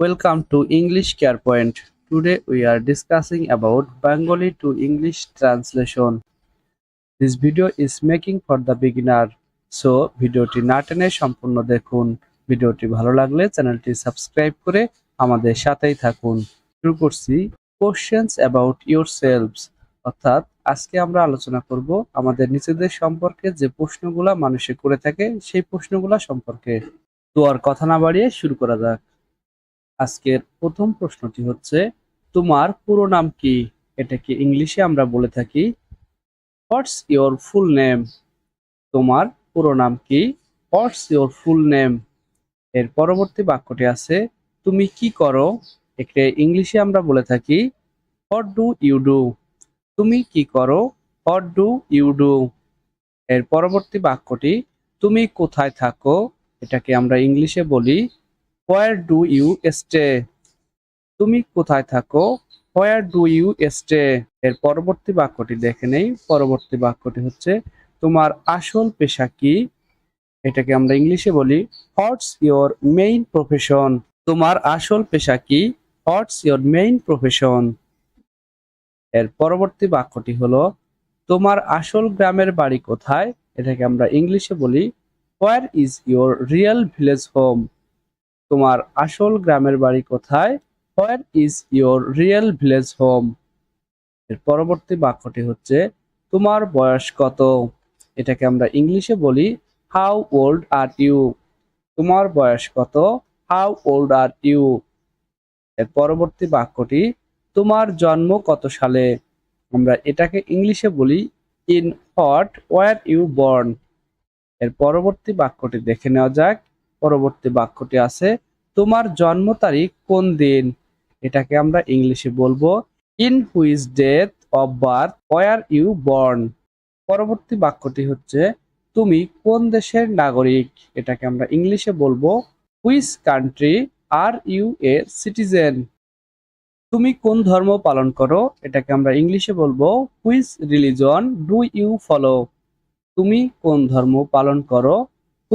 Welcome to English Care Point. Today we are discussing about Bengali to English translation. This video is making for the beginner. So ভিডিওটি না টেনে সম্পূর্ণ দেখুন ভিডিওটি ভালো লাগলে চ্যানেলটি সাবস্ক্রাইব করে আমাদের সাথেই থাকুন শুরু করছি কোশ্চেন্স অ্যাবাউট সেলফস অর্থাৎ আজকে আমরা আলোচনা করব আমাদের নিজেদের সম্পর্কে যে প্রশ্নগুলা মানুষে করে থাকে সেই প্রশ্নগুলা সম্পর্কে তো আর কথা না বাড়িয়ে শুরু করা যাক আজকের প্রথম প্রশ্নটি হচ্ছে, তোমার পুরো নাম কি? এটাকে ইংলিশে আমরা বলে থাকি, হোয়াটস ইওর ফুল নেম? তোমার পুরো নাম কি? What's your full name? এর পরবর্তী বাক্যটি আছে, তুমি কি করো? একে ইংলিশে আমরা বলে থাকি, হোয়াট ডু ইউ ডু? তুমি কি করো? What do you do? এর পরবর্তী বাক্যটি, তুমি কোথায় থাকো? এটাকে আমরা ইংলিশে বলি হোয়ার ডু ইউ স্টে তুমি কোথায় থাকো? হোয়ার ডু ইউ স্টে এর পরবর্তী বাক্যটি দেখে নেই। পরবর্তী বাক্যটি হচ্ছে, তোমার আসল পেশা কি? এটাকে আমরা ইংলিশে বলি হোয়াটস ইওর মেইন প্রফেশন তোমার আসল পেশা কি? হোয়াটস ইওর মেইন প্রফেশন এর পরবর্তী বাক্যটি হলো, তোমার আসল গ্রামের বাড়ি কোথায়? এটাকে আমরা ইংলিশে বলি where is your real village home তোমার আসল গ্রামের বাড়ি কোথায়? Where is your real village home এর পরবর্তী বাক্যটি হচ্ছে, তোমার বয়স কত? এটাকে আমরা ইংলিশে বলি হাউ ওল্ড আর ইউ তোমার বয়স কত? হাউ ওল্ড আর ইউ এর পরবর্তী বাক্যটি, তোমার জন্ম কত সালে? আমরা এটাকে ইংলিশে বলি in what were you born এর পরবর্তী বাক্যটি দেখে নেওয়া যাক পরবর্তী বাক্যটি আছে, তোমার জন্ম তারিখ কোন দিন? এটাকে আমরা ইংলিশে বলব in which date of birth were you born পরবর্তী বাক্যটি হচ্ছে, তুমি কোন দেশের নাগরিক? এটাকে আমরা ইংলিশে বলব which country are you a citizen তুমি কোন ধর্ম পালন করো? এটাকে আমরা ইংলিশে বলব which religion do you follow তুমি কোন ধর্ম পালন করো?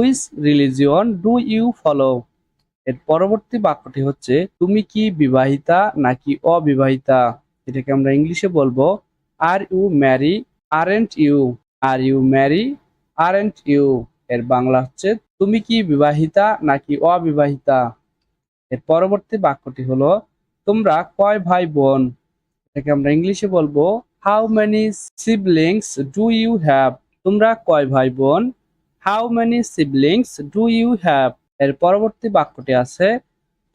Which religion do you follow এর পরবর্তী বাক্যটি হচ্ছে, তুমি কি বিবাহিতা নাকি অবিবাহিতা? এটাকে আমরা ইংলিশে বলব are you marry aren't you are you marry aren't you এর বাংলা হচ্ছে, তুমি কি বিবাহিতা নাকি অবিবাহিতা? এর পরবর্তী বাক্যটি হলো, তোমরা কয় ভাই বোন? এটাকে আমরা ইংলিশে বলব how many siblings do you have তোমরা কয় ভাই বোন? How many siblings do you have এর পরবর্তী বাক্যটি আছে,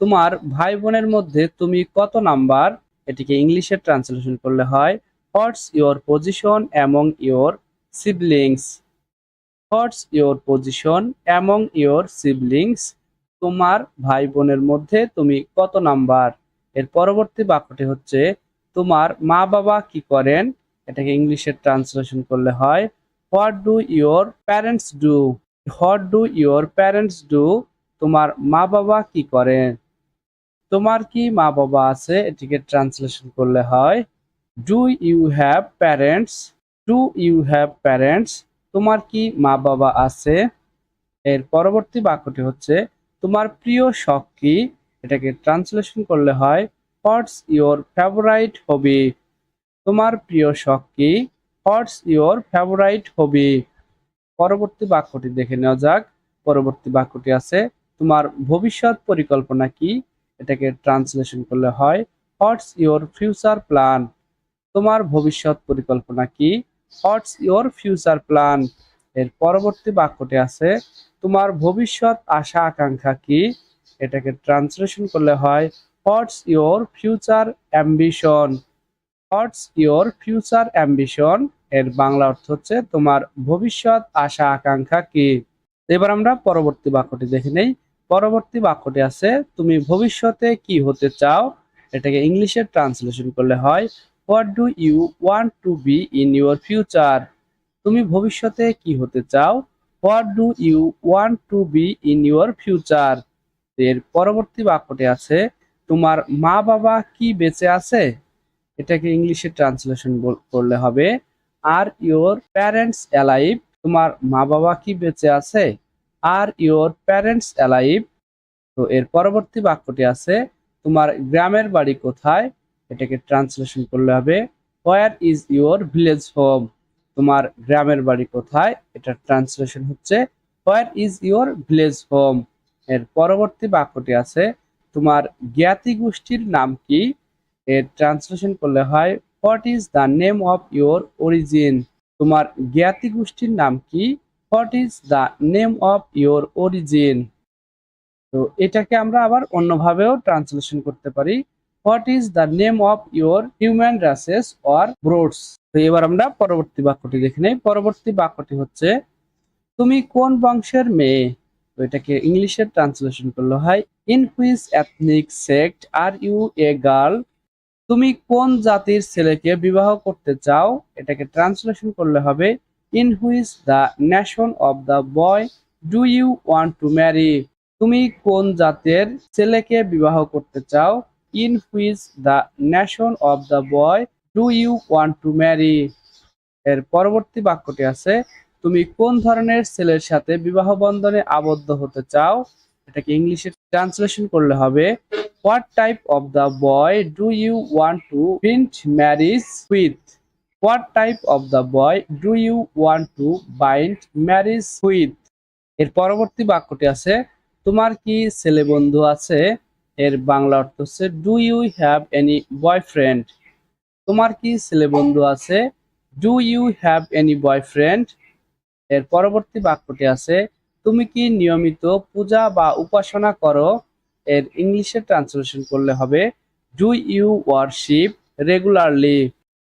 তোমার ভাই বোনের মধ্যে তুমি কত নাম্বার? এটিকে ইংলিশে ট্রান্সলেশন করলে হয় what's your position among your siblings what's your position among your siblings তোমার ভাই বোনের মধ্যে তুমি কত নাম্বার? এর পরবর্তী বাক্যটি হচ্ছে, তোমার মা বাবা কি করেন? এটাকে ইংলিশে ট্রান্সলেশন করলে হয় what do your parents do what do your parents do তোমার মা বাবা কি করেন তোমার কি মা বাবা আছে? এটিকে ট্রান্সলেশন করলে হয় do you have parents do you have parents তোমার কি মা বাবা আছে? এর পরবর্তী বাক্যটি হচ্ছে, তোমার প্রিয় শখ কি? এটাকে ট্রান্সলেশন করলে হয় হোয়াটস ইওর ফেভারাইট হবি তোমার প্রিয় শখ কি? হোয়াটস ইওর ফেভারাইট হবি পরবর্তী বাক্যটি দেখে নেওয়া যাক। পরবর্তী বাক্যটি আছে, তোমার ভবিষ্যৎ পরিকল্পনা কি? এটাকে ট্রান্সলেশন করলে হয় হোয়াটস ইওর ফিউচার প্ল্যান তোমার ভবিষ্যৎ পরিকল্পনা কি? হোয়াটস ইওর ফিউচার প্ল্যান এর পরবর্তী বাক্যটি আছে, তোমার ভবিষ্যৎ আশা আকাঙ্ক্ষা কি? এটাকে ট্রান্সলেশন করলে হয় what's your future ambition what's your future ambition এর বাংলা অর্থ হচ্ছে তোমার ভবিষ্যৎ আশা, আকাঙ্ক্ষা কি? এবার আমরা পরবর্তী বাক্যটি দেখে নেই। পরবর্তী বাক্যটি আছে, তুমি ভবিষ্যতে কি হতে চাও? এটাকে ইংলিশে ট্রান্সলেশন করলে হয়, what do you want to be in your future? তুমি ভবিষ্যতে কি হতে চাও? What do you want to be in your future? এর পরবর্তী বাক্যটি আছে, তোমার মা বাবা কি বেঁচে আছে? এটাকে ইংলিশে ট্রান্সলেশন করলে হবে আর ইওর প্যারেন্টস অ্যালাইভ? তোমার মা বাবা কি বেঁচে আছে? Are your parents alive? তো এর পরবর্তী বাক্যটি আছে, তোমার গ্রামের বাড়ি কোথায়? এটাকে ট্রান্সলেশন করলে হবে, where is your village home? তোমার গ্রামের বাড়ি কোথায়? এটা ট্রান্সলেশন হচ্ছে, where is your village home? এর পরবর্তী বাক্যটি আছে, তোমার জ্ঞাতি গোষ্ঠীর নাম কি? এর ট্রান্সলেশন করলে হয় what is the name of your origin তোমার জ্ঞাতি গোষ্ঠীর নাম কি? What is the name of your origin তো এটাকে আমরা আবার অন্যভাবেও ট্রান্সলেশন করতে পারি। What is the name of your human races or broods তো এবার আমরা পরবর্তী বাক্যটি দেখে নেই। পরবর্তী বাক্যটি হচ্ছে, তুমি কোন বংশের মেয়ে? তো এটাকে ইংলিশে ট্রান্সলেশন করলে হয় in which ethnic sect are you a girl তুমি কোন জাতির ছেলেকে বিবাহ করতে চাও? এটাকে ট্রান্সলেশন করলে হবে in which the nation of the boy do you want to marry তুমি কোন জাতের ছেলেকে বিবাহ করতে চাও? In which the nation of the boy do you want to marry এর পরবর্তী বাক্যটি আছে, তুমি কোন ধরনের ছেলের সাথে বিবাহ বন্ধনে আবদ্ধ হতে চাও? এটাকে ইংলিশে ট্রান্সলেশন করলে হবে what type of the boy do you want to print marriage with what type of the boy do you want to bind marriage with এর পরবর্তী বাক্যটি আছে, তোমার কি ছেলে বন্ধু আছে? এর বাংলা অর্থ হচ্ছে do you have any boyfriend তোমার কি ছেলে বন্ধু আছে? Do you have any boyfriend এর পরবর্তী বাক্যটি আছে, তুমি কি নিয়মিত পূজা বা উপাসনা করো? এর ইংলিশে ট্রান্সলেশন করলে হবে ডু ইউ ওয়ারশিপ রেগুলারলি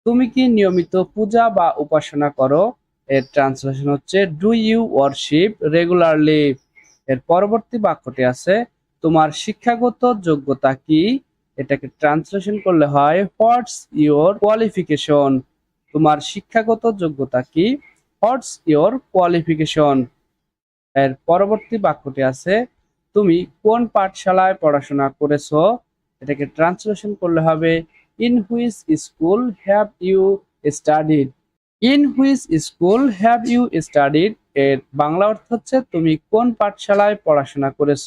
তুমি কি নিয়মিত পূজা বা উপাসনা করো? এর ট্রান্সলেশন হচ্ছে ডু ইউ ওয়ারশিপ রেগুলারলি এর পরবর্তী বাক্যটি আছে, তোমার শিক্ষাগত যোগ্যতা কি? এটাকে ট্রান্সলেশন করলে হয় হোয়াটস ইওর কোয়ালিফিকেশন তোমার শিক্ষাগত যোগ্যতা কি? হোয়াটস ইওর কোয়ালিফিকেশন এর পরবর্তী বাক্যটি আছে তুমি কোন পাঠশালায় পড়াশোনা করেছ? এটাকে ট্রান্সলেশন করলে হবে in which school have you studied in which school have you studied এর বাংলা অর্থ হচ্ছে, তুমি কোন পাঠশালায় পড়াশোনা করেছ?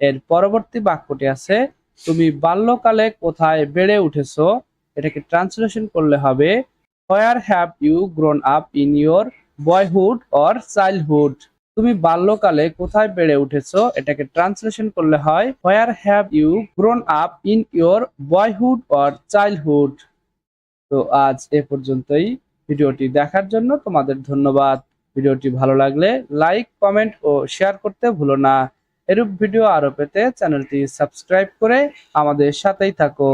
এর পরবর্তী বাক্যটি আছে, তুমি বাল্যকালে কোথায় বেড়ে উঠেছো? এটাকে ট্রান্সলেশন করলে হবে where have you grown up in your boyhood or childhood তুমি বাল্যকালে কোথায় বেড়ে উঠেছো? এটাকে ট্রান্সলেশন করলে হয় where have you grown up in your boyhood or childhood তো আজ এ পর্যন্তই। ভিডিওটি দেখার জন্য তোমাদের ধন্যবাদ। ভিডিওটি ভালো লাগলে লাইক কমেন্ট ও শেয়ার করতে ভুলো না। এরূপ ভিডিও আরও পেতে চ্যানেলটি সাবস্ক্রাইব করে আমাদের সাথেই থাকো।